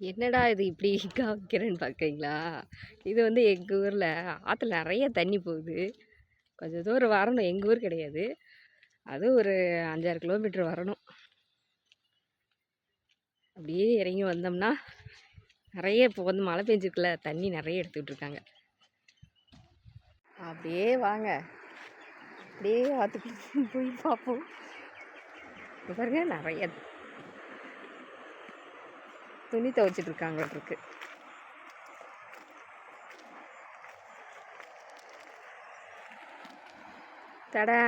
என்னடா இது இப்படி காமிக்கிறேன்னு பார்க்குறீங்களா இது வந்து எங்கள் ஊரில் ஆற்றுல நிறைய தண்ணி போகுது. கொஞ்சம் தூரம் வரணும். எங்கள் ஊர் கிடையாது. அது ஒரு அஞ்சாறு கிலோமீட்டர் வரணும். அப்படியே இறங்கி வந்தோம்னா நிறைய இப்போ வந்து மழை பெஞ்சிருக்குல தண்ணி நிறைய எடுத்துக்கிட்டு இருக்காங்க. அப்படியே வாங்க. அப்படியே ஆற்றுக்கு போய் பார்ப்போம். பாருங்க நிறைய துணி துவைச்சிட்டு இருக்காங்க இருக்கு தடா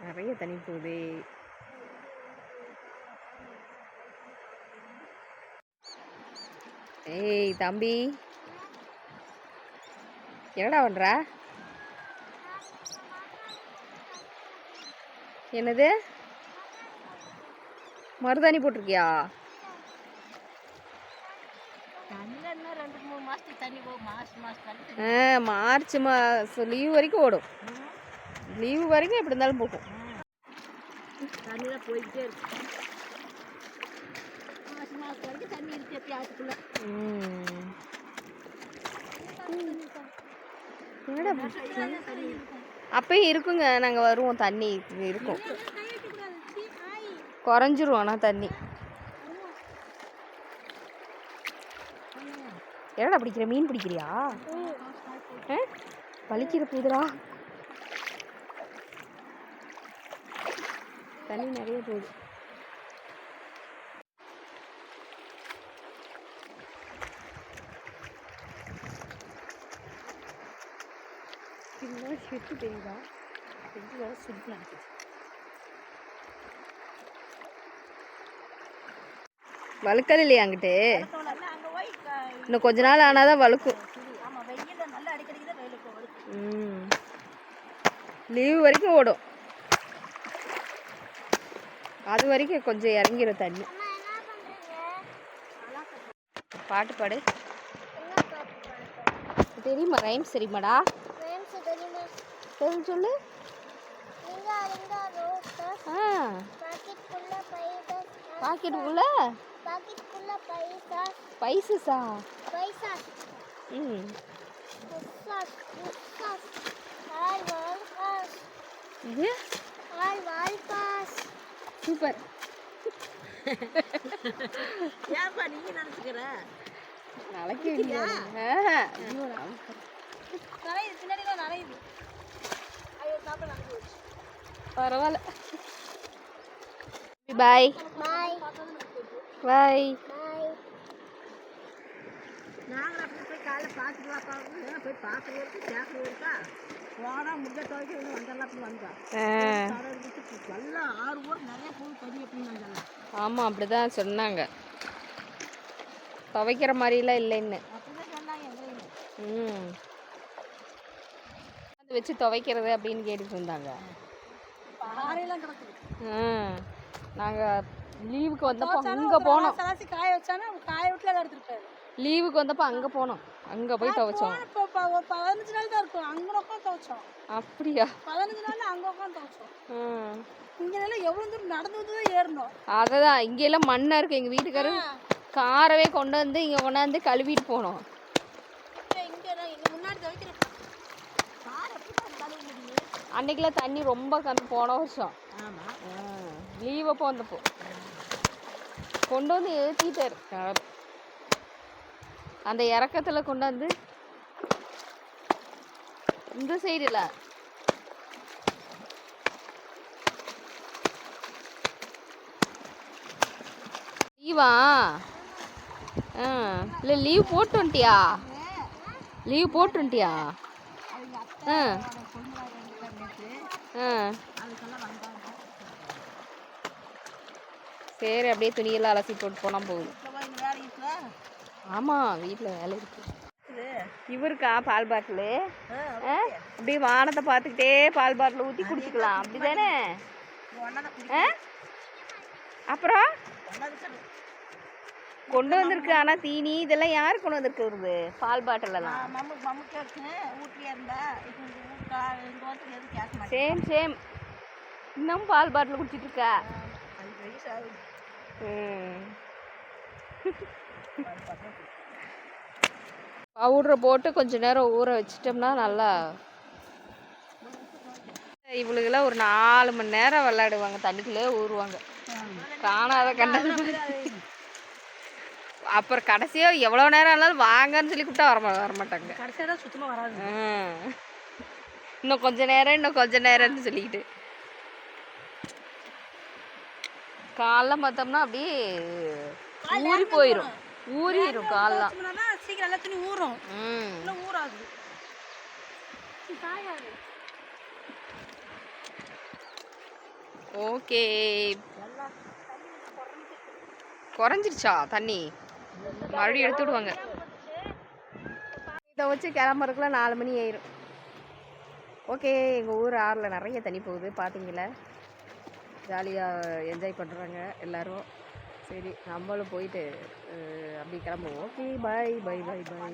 நிறைய தண்ணி போகுது. ஏய் தம்பி. என்னடா பண்ற? என்னது? மருதாணி போட்டிருக்கியா? மார்ச் மாதம் லீவ் வரைக்கும் ஓடும். லீவு வரைக்கும் எப்படி இருந்தாலும் போகும். தண்ணி தான் போய்கிட்டே இருக்கு மாதம் மாதம் வரைக்கும் தண்ணி இருக்கு. என்னடா அப்பயும் இருக்குங்க. நாங்கள் வருவோம். தண்ணி இருக்கும். குறைஞ்சிரும் ஆனால் தண்ணி. என்னடா பிடிக்கிற மீன் பிடிக்கிறியா? ஆ? வலிக்கிற போகுதுடா தண்ணி நிறைய போகுது. பின்னாடி செட்டு தெரியுதா செட்டு வேற சுட்டு நடக்குது வழுக்கல் இல்லையா அங்கிட்டு? இன்னும் கொஞ்ச நாள் ஆனால் தான் வழுக்கும். நல்லா லீவு வரைக்கும் ஓடும். அது வரைக்கும் கொஞ்சம் இறங்கிரும் தண்ணி. பாட்டு பாடு. தெரியுமா ரைம்ஸ் தெரியுமாடா? தெரியும் சொல்லு. ஆ. பாக்கெட்டுக்குள்ள பைசஸா? ம். இது? சூப்பர். ஏன்பா நீங்கள் நினச்சிக்கிற? நாளைக்கு நனையுது பின்னாடி தான் பரவாயில்ல. பாய் பாய் நாங்களும் அப்படி போய் காலைல பார்த்துட்டு போய் கேட்கணும் இருக்கா? போனால் முட்டை துவைக்க இன்னும் அப்படி நல்லா ஆறு ஊர் நிறைய பூ அப்படின்னு ஆமாம் அப்படிதான் சொன்னாங்க. துவைக்கிற மாதிரிலாம் இல்லைன்னு. அப்படிதான் சொன்னாங்க ம். வச்சு துவைக்கிறது அப்படின்னு கேட்டுட்டு இருந்தாங்க. பாறையெல்லாம் கிடக்குது. ஆ நாங்கள் லீவுக்கு வந்தப்போ அங்கே போனோம். சலாசி காய வச்சானா காய விட்டுல அதை போயிடும் லீவுக்கு வந்தப்போ அங்கே போனோம். அங்கே போய் துவைச்சோம். இப்போ ஒரு பதினஞ்சு நாள் தான் இருக்கும். அங்கே உட்காந்து துவைச்சோம். அப்படியா? பதினஞ்சு நாள் அங்கே உட்காந்து துவைச்சோம். ம். இங்கே எல்லாம் எவ்வளோ தூரம் நடந்து வந்து தான் ஏறணும். அதுதான். இங்கெல்லாம் மண்ணாக இருக்குது எங்கள் வீட்டுக்காரர் காரவே கொண்டு வந்து இங்கே கொண்டாந்து கழுவிட்டு போனோம் இங்கே இங்கே முன்னாடி துவைக்கிற கார் எப்படி தான் கழுவ முடியும் அன்னைக்கெல்லாம் தண்ணி ரொம்ப கம்மி போன வருஷம். லீவ் அப்போ வந்தப்போ. கொண்டு வந்து ஏற்றிட்டார் அந்த இறக்கத்தில் கொண்டாந்து இந்த சைடில் லீவா? ஆ இல்லை லீவ் போட்டு வந்துட்டியா? லீவ் போட்டு வந்துட்டியா? ஆ. சரி அப்படியே துணியெல்லாம் அலசி போட்டு போனால் போகுது ஆமா போய் வேலை ஆமாம் வீட்டில் வேலை இருக்கு. இவருக்கா பால் பாட்டிலு? அப்படியே வானத்தை பார்த்துக்கிட்டே பால் பாட்டில் ஊற்றி குடிச்சிக்கலாம். அப்படி தானே அப்புறம்? கொண்டு வந்திருக்கு. ஆனால் தீனி இதெல்லாம் யார் கொண்டு வந்திருக்குறது பால் பாட்டிலெல்லாம். Same same. இன்னும் பால் பாட்டில் குடிச்சிட்டு இருக்கா. பவுடரை போட்டு கொஞ்ச நேரம் ஊற வச்சிட்டோம்னா நல்லா இவளுக்கெல்லாம் ஒரு நாலு மணி நேரம் விளையாடுவாங்க தண்ணிக்குள்ளே ஊறுவாங்க. காணாத கண்டது. அப்புறம் கடைசியாக எவ்வளோ நேரம் ஆனாலும் வாங்கன்னு சொல்லி கூப்பிட்டா வர வரமாட்டாங்க கடைசியாக தான் சுத்தமாக வராது. இன்னும் கொஞ்ச நேரம் இன்னும் கொஞ்ச நேரம்னு சொல்லிக்கிட்டு. காலைல பார்த்தோம்னா அப்படியே ஊறி போயிடும் ஊறிடும் வச்சோம்னா சீக்கிரம் எல்லா துணி ஊறும். ஊறாது. ஓகே. குறைஞ்சிருச்சா தண்ணி? மறுபடியும் எடுத்து விடுவாங்க. இதை வச்சு கிளம்புறதுக்குள்ள நாலு மணி ஆயிரும். ஓகே எங்கள் ஊர் ஆறில் நிறைய தண்ணி போகுது பார்த்தீங்களா ஜாலியாக என்ஜாய் பண்ணுறாங்க எல்லாரும். சரி நம்மளும் போயிட்டு அப்படி கிளம்புவோம். Okay bye bye bye bye